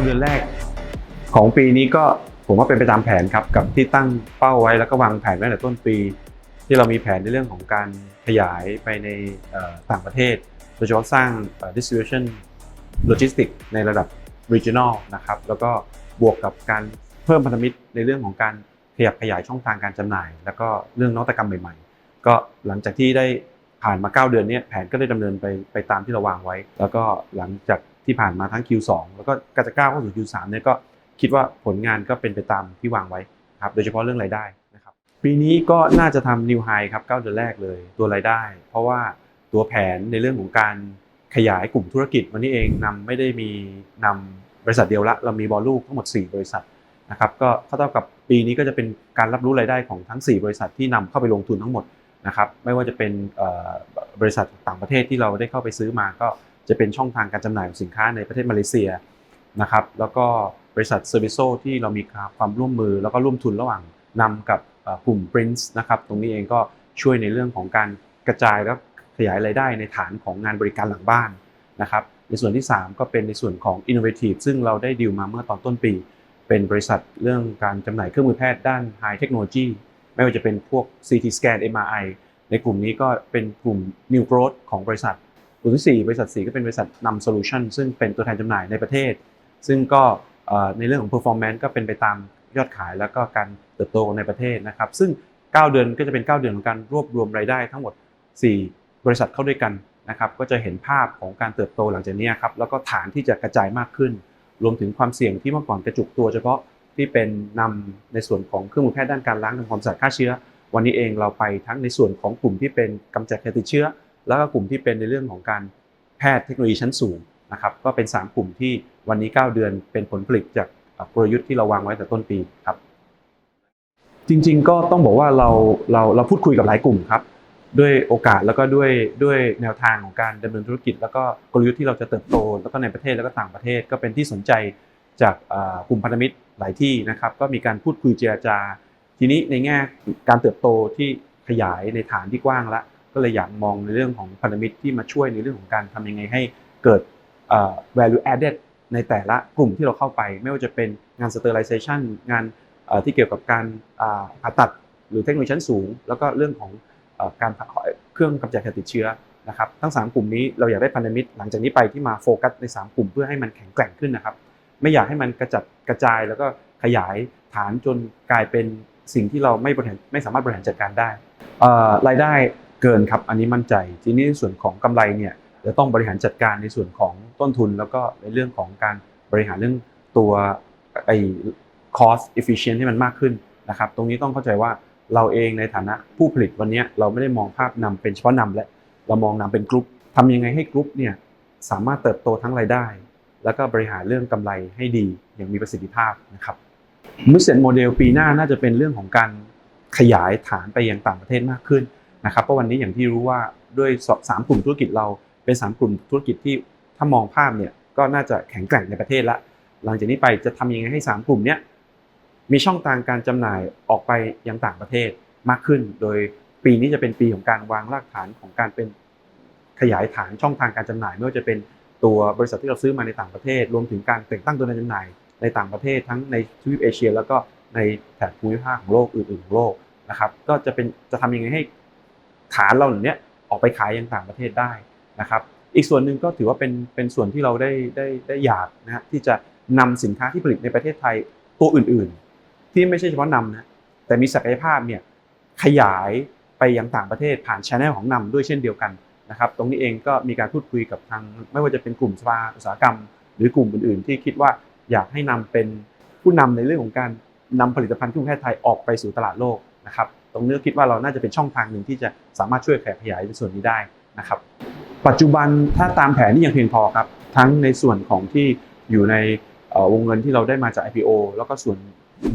9 เดือนแรก ของปีนี้ก็ผมว่าเป็นไปตามแผนครับกับที่ตั้งเป้าไว้แล้วก็วางแผนไว้ตั้งแต่ต้นปี ที่เรามีแผนในเรื่องของการขยายไปในต่างประเทศ โดยเฉพาะสร้าง distribution logistics ในระดับ regional นะครับแล้วก็บวกกับการเพิ่มพันธมิตรในเรื่องของการขยับขยายช่องทางการจำหน่าย แล้วก็เรื่องนวัตกรรมใหม่ ๆ ก็หลังจากที่ได้ผ่านมา 9 เดือนนี้แผนก็ได้ดำเนินไปไปตามที่เราวางไว้ แล้วก็หลังจาก ที่ผ่านมาทั้ง Q2 แล้วก็กจะก้าวเข้าสู่ Q3 เนี่ยก็คิดว่าผลงานก็เป็นไปตามที่วางไว้ครับโดยเฉพาะเรื่องรายได้นะครับปีนี้ก็น่าจะทำ New High ครับ9เดือนแรกเลยตัวรายได้ เพราะว่าตัวแผนในเรื่องของการขยายกลุ่มธุรกิจวันนี้เองนำไม่ได้มีนำบริษัทเดียวละ เรามีบอลลูกทั้งหมด 4 บริษัทนะครับก็เท่ากับปีนี้ก็จะเป็นการรับรู้รายได้ของทั้ง 4 บริษัทที่นำเข้าไปลงทุนทั้งหมดนะครับไม่ว่าจะเป็นบริษัทต่างประเทศที่เราได้เข้าไปซื้อมาก็ จะเป็นช่องทางการจำหน่ายของสินค้าในประเทศมาเลเซียนะครับแล้วก็บริษัทเซอร์วิโซที่เรามีความร่วมมือแล้วก็ร่วมทุนระหว่างนำกับกลุ่ม Prince นะครับตรงนี้เองก็ช่วยในเรื่องของการกระจายและขยายรายได้ในฐานของงานบริการหลังบ้านนะครับในส่วนที่ 3 ก็เป็นในส่วนของ Innovative ซึ่งเราได้ดีลมาเมื่อตอนต้นปี เป็นบริษัทเรื่องการจำหน่ายเครื่องมือแพทย์ด้าน High Technology ไม่ว่าจะเป็นพวก CT scan MRI ในกลุ่มนี้ก็เป็นกลุ่ม New Growth ของบริษัท กลุ่มที่ 4 บริษัท 4 ก็เป็นบริษัทนำ Solution ซึ่งเป็นตัวแทนจำหน่ายในประเทศ ซึ่งก็ในเรื่องของ performance ก็เป็นไปตามยอดขายแล้วก็การเติบโตในประเทศนะครับ ซึ่ง 9 เดือนก็จะเป็น 9 เดือนของการรวบรวมรายได้ทั้งหมด 4 บริษัทเข้าด้วยกันนะครับก็จะเห็นภาพของการเติบโตหลังจากนี้ครับแล้วก็ฐานที่จะกระจายมากขึ้น รวมถึงความเสี่ยงที่เมื่อก่อนกระจุกตัวเฉพาะที่เป็นนำในส่วนของเครื่องมือแพทย์ด้านการล้างทำความสะอาดฆ่าเชื้อ วันนี้เองเราไปทั้งในส่วนของกลุ่มที่เป็นกำจัดการติดเชื้อ แล้วก็กลุ่มที่เป็นในเรื่องของการแพทย์เทคโนโลยีชั้นสูงนะครับก็เป็น 3 กลุ่มที่วันนี้ 9 เดือนเป็นผลผลิตจากกลยุทธ์ที่เราวางไว้แต่ต้นปีครับ จริงๆก็ต้องบอกว่าเราเราเราพูดคุยกับหลายกลุ่มครับ ด้วยโอกาสแล้วก็ด้วยด้วยแนวทางของการดำเนินธุรกิจ แล้วก็กลยุทธ์ที่เราจะเติบโต แล้วก็ในประเทศแล้วก็ต่างประเทศ ก็เป็นที่สนใจจากกลุ่มพันธมิตรหลายที่นะครับ ก็มีการพูดคุยเจรจา ทีนี้ในแง่การเติบโตที่ขยายในฐานที่กว้างละ ก็เลยอยากมองในเรื่องของพันธมิตรที่มาช่วยในเรื่องของการทำยังไงให้เกิด value added ในแต่ละกลุ่มที่เราเข้าไป ไม่ว่าจะเป็นงาน sterilization งานที่เกี่ยวกับการผ่าตัดหรือเทคโนโลยีชั้นสูง แล้วก็เรื่องของเอ่อการเครื่องกำจัดการติดเชื้อนะครับทั้ง 3 กลุ่มนี้เราอยากได้พันธมิตรหลังจากนี้ไปที่มาโฟกัสใน 3 กลุ่มเพื่อให้มันแข็งแกร่งขึ้นนะครับ ไม่อยากให้มันกระจัดกระจายแล้วก็ขยายฐานจนกลายเป็นสิ่งที่เราไม่บริหารไม่สามารถบริหารจัดการได้รายได้ เกินครับอันนี้มั่นใจ ทีนี้ส่วนของกำไรเนี่ยจะต้องบริหารจัดการในส่วนของต้นทุน แล้วก็ในเรื่องของการบริหารเรื่องตัวไอ้ cost efficient ที่มันมากขึ้นนะครับ ตรงนี้ต้องเข้าใจว่าเราเองในฐานะผู้ผลิตวันนี้เราไม่ได้มองภาพนำเป็นเฉพาะนำและเรามองนำเป็นกลุ่มทำยังไงให้กลุ่มเนี่ยสามารถเติบโตทั้งรายได้ แล้วก็บริหารเรื่องกำไรให้ดีอย่างมีประสิทธิภาพนะครับมิสเซนโมเดลปีหน้าน่าจะเป็นเรื่องของการขยายฐานไปยังต่างประเทศมากขึ้น นะครับเพราะวันนี้อย่างที่รู้ว่าด้วยสามกลุ่มธุรกิจเราเป็นสามกลุ่มธุรกิจที่ถ้ามองภาพเนี่ยก็น่าจะแข็งแกร่งในประเทศละหลังจากนี้ไปจะทำยังไงให้สามกลุ่มเนี้ยมีช่องทางการจำหน่ายออกไปยังต่างประเทศมากขึ้น โดยปีนี้จะเป็นปีของการวางรากฐานของการเป็นขยายฐานช่องทางการจำหน่ายไม่ว่าจะเป็นตัวบริษัทที่เราซื้อมาในต่างประเทศ รวมถึงการแต่งตั้งตัวแทนจำหน่ายในต่างประเทศทั้งในทวีปเอเชีย แล้วก็ในแถบภูมิภาคของโลกอื่นๆของโลกนะครับก็จะเป็นจะทำยังไงให้ ฐานเราเหล่านี้ออกไปขายยังต่างประเทศได้นะครับ อีกส่วนหนึ่งก็ถือว่าเป็นเป็นส่วนที่เราได้ได้ได้อยากนะฮะที่จะนำสินค้าที่ผลิตในประเทศไทยตัวอื่นๆ ที่ไม่ใช่เฉพาะนำนะแต่มีศักยภาพเนี่ยขยายไปยังต่างประเทศผ่านช anel ของนำด้วยเช่นเดียวกันนะครับตรงนี้เองก็มีการพูดคุยกับทางไม่ว่าจะเป็นกลุ่มสภาอุตสาหกรรม หรือกลุ่มอื่นๆ ที่คิดว่าอยากให้นำเป็นผู้นำในเรื่องของการนำผลิตภัณฑ์เครื่งแพทย์ไทยออกไปสู่ตลาดโลกนะครับ ตรงนี้คิดว่าเราน่าจะเป็นช่องทางหนึ่งที่จะสามารถช่วยขยายในส่วนนี้ได้นะครับ ปัจจุบันถ้าตามแผนนี่ยังเพียงพอครับ ทั้งในส่วนของที่อยู่ในวงเงินที่เราได้มาจาก IPO แล้วก็ส่วน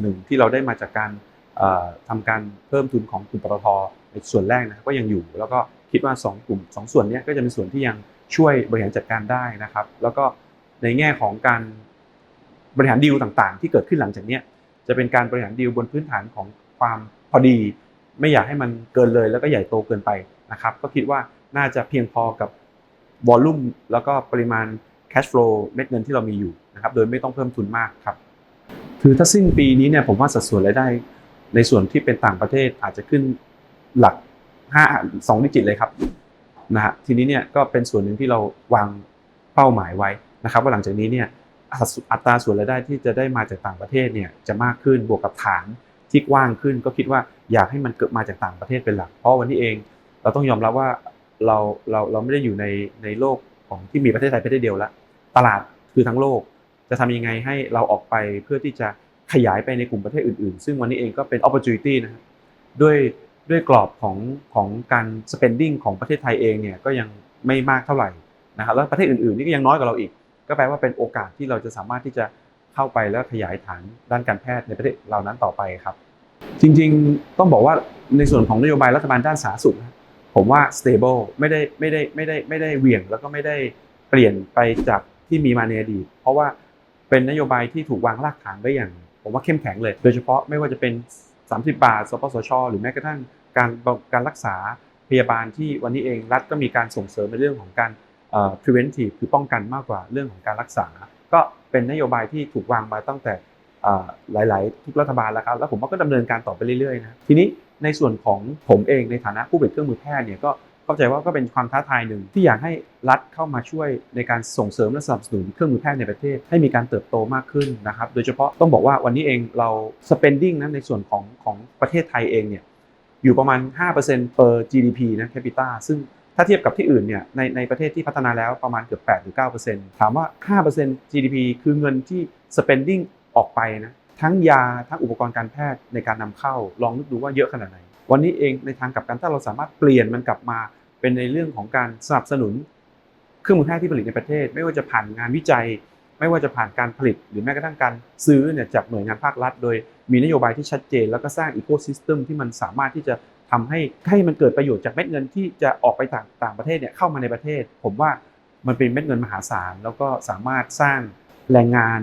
หนึ่งที่เราได้มาจากการเอ่อทำการเพิ่มทุนของกลุ่มปตทในส่วนแรกนะก็ยังอยู่ แล้วก็คิดว่า 2 กลุ่ม 2 ส่วนนี้ก็จะเป็นส่วนที่ยังช่วยบริหารจัดการได้นะครับ แล้วก็ในแง่ของการบริหารดีลต่างๆ ที่เกิดขึ้นหลังจากนี้จะเป็นการบริหารดีลบนพื้นฐานของความพอดี ไม่อยากให้มันเกินเลยแล้วก็ใหญ่โตเกินไปนะครับ ก็คิดว่าน่าจะเพียงพอกับวอลลุ่มแล้วก็ปริมาณ cash flow เม็ดเงินที่เรามีอยู่นะครับ โดยไม่ต้องเพิ่มทุนมากครับ คือถ้าสิ้นปีนี้เนี่ยผมว่าสัดส่วนรายได้ ในส่วนที่เป็นต่างประเทศอาจจะขึ้นหลัก5 2ดิจิตเลยครับนะฮะทีนี้เนี่ยก็เป็นส่วนหนึ่งที่เราวางเป้าหมายไว้นะครับ ว่าหลังจากนี้เนี่ยอัตราอัตราส่วนรายได้ที่จะได้มาจากต่างประเทศเนี่ยจะมากขึ้นบวกกับฐาน ที่กว้างขึ้นก็คิดว่าอยากให้มันเกิดมาจากต่างประเทศเป็นหลัก เพราะวันนี้เองเราต้องยอมรับว่าเราเราเราไม่ได้อยู่ในในโลกของที่มีประเทศไทยประเทศเดียวแล้วตลาดคือทั้งโลก จะทำยังไงให้เราออกไปเพื่อที่จะขยายไปในกลุ่มประเทศอื่นๆ ซึ่งวันนี้เองก็เป็น opportunity นะครับด้วยด้วยกรอบของของการ spending ของประเทศไทยเองเนี่ยก็ยังไม่มากเท่าไหร่นะครับแล้วประเทศอื่นๆนี่ก็ยังน้อยกว่าเราอีก ก็แปลว่าเป็นโอกาสที่เราจะสามารถที่จะ เข้าไปแล้วขยายฐานด้านการแพทย์ในประเทศเหล่านั้นต่อไปครับ จริงๆต้องบอกว่าในส่วนของนโยบายรัฐบาลด้านสาธารณสุข ผมว่า stable ไม่ได้ไม่ได้ไม่ได้ไม่ได้เหวี่ยง แล้วก็ไม่ได้เปลี่ยนไปจากที่มีมาในอดีตเพราะว่าเป็นนโยบายที่ถูกวางรากฐานไว้อย่าง ผมว่าเข้มแข็งเลย โดยเฉพาะไม่ว่าจะเป็น 30 บาท สปสช หรือแม้กระทั่งการการรักษาพยาบาลที่วันนี้เองรัฐก็มีการส่งเสริมในเรื่องของการ preventive คือป้องกันมากกว่าเรื่องของการรักษา ก็เป็นนโยบายที่ถูกวางมาตั้งแต่หลาย ๆ ทุกรัฐบาลแล้วครับแล้วผมก็ดำเนินการต่อไปเรื่อยๆนะทีนี้ในส่วนของผมเองในฐานะผู้ผลิตเครื่องมือแพทย์เนี่ยก็เข้าใจว่าก็เป็นความท้าทายหนึ่งที่อยากให้รัฐเข้ามาช่วยในการส่งเสริมและสนับสนุนเครื่องมือแพทย์ในประเทศให้มีการเติบโตมากขึ้นนะครับ โดยเฉพาะต้องบอกว่าวันนี้เองเรา spending นะในส่วนของของประเทศไทยเองเนี่ยอยู่ประมาณ 5% per GDP นะ capita ซึ่ง ถ้าเทียบกับที่อื่นเนี่ยในในประเทศที่พัฒนาแล้วประมาณเกือบ8หรือ9%ถามว่า 5% GDP คือเงินที่ spending ออกไปนะทั้งยาทั้งอุปกรณ์การแพทย์ในการนำเข้า ลองนึกดูว่าเยอะขนาดไหน วันนี้เองในทางกลับกันถ้าเราสามารถเปลี่ยนมันกลับมาเป็นในเรื่องของการสนับสนุน เครื่องมือแพทย์ที่ผลิตในประเทศ ไม่ว่าจะผ่านงานวิจัย ไม่ว่าจะผ่านการผลิต หรือแม้กระทั่งการซื้อเนี่ยจากหน่วยงานภาครัฐ โดยมีนโยบายที่ชัดเจน แล้วก็สร้างอีโคซิสเต็มที่มันสามารถที่จะ ทำให้ให้มันเกิดประโยชน์จากเม็ดเงินที่จะออกไปต่างต่างประเทศเนี่ยเข้ามาในประเทศ ผมว่ามันเป็นเม็ดเงินมหาศาล แล้วก็สามารถสร้างแรงงาน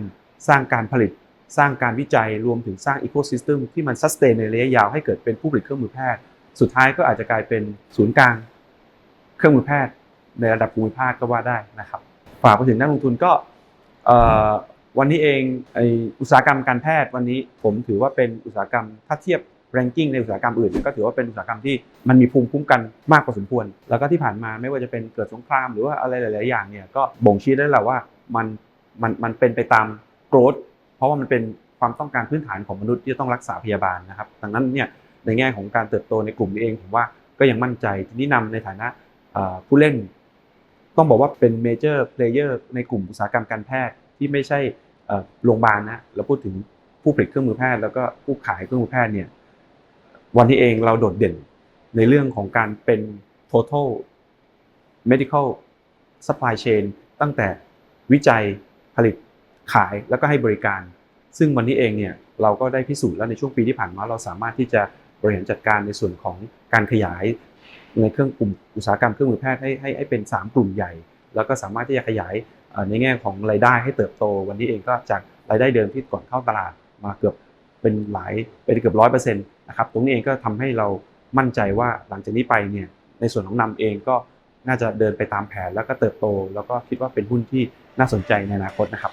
สร้างการผลิต สร้างการวิจัยรวมถึงสร้างอีโคซิสเต็มที่มันซัสเตนในระยะยาวให้เกิดเป็นผู้ผลิตเครื่องมือแพทย์ สุดท้ายก็อาจจะกลายเป็นศูนย์กลางเครื่องมือแพทย์ ในระดับภูมิภาคก็ว่าได้นะครับฝากไปถึงนักลงทุนก็วันนี้เองอุตสาหกรรมการแพทย์วันนี้ผมถือว่าเป็นอุตสาหกรรมถ้าเทียบ ranking ในอุตสาหกรรมอื่นเนี่ยก็ถือว่าเป็นอุตสาหกรรมที่มันมีภูมิคุ้มกันมากพอสมควร แล้วก็ที่ผ่านมาไม่ว่าจะเป็นเกิดสงครามหรือว่าอะไรหลาย ๆ อย่างเนี่ยก็บ่งชี้ได้แล้วว่ามันมันมันเป็นไปตาม growth เพราะว่ามันเป็นความต้องการพื้นฐานของมนุษย์ที่จะต้องรักษาพยาบาลนะครับดังนั้นเนี่ยในแง่ของการเติบโตในกลุ่มนี้เองผมว่าก็ยังมั่นใจทีนี้นำในฐานะผู้เล่น ต้องบอกว่าเป็นเมเจอร์เพลเยอร์ในกลุ่มอุตสาหกรรมการแพทย์ที่ไม่ใช่โรงพยาบาลนะเราพูดถึงผู้ผลิตเครื่องมือแพทย์แล้วก็ผู้ขายเครื่องมือแพทย์เนี่ย วันนี้เองเราโดดเด่นในเรื่องของการเป็น total medical supply chain ตั้งแต่วิจัยผลิตขายแล้วก็ให้บริการ ซึ่งวันนี้เองเนี่ยเราก็ได้พิสูจน์แล้วในช่วงปีที่ผ่านมาเราสามารถที่จะบริหารจัดการในส่วนของการขยายในเครื่องกลุ่มอุตสาหกรรมเครื่องมือแพทย์ให้ให้ให้เป็น 3 กลุ่มใหญ่ แล้วก็สามารถที่จะขยายในแง่ของรายได้ให้เติบโต วันนี้เองก็จากรายได้เดิมที่ก่อนเข้าตลาดมาเกือบเป็นหลายเป็นเกือบร้อยเปอร์เซ็นต์ นะครับตรงนี้เองก็ทำให้เรามั่นใจว่าหลังจากนี้ไปเนี่ยในส่วนของนำเองก็น่าจะเดินไปตามแผนแล้วก็เติบโต แล้วก็คิดว่าเป็นหุ้นที่น่าสนใจในอนาคตนะครับ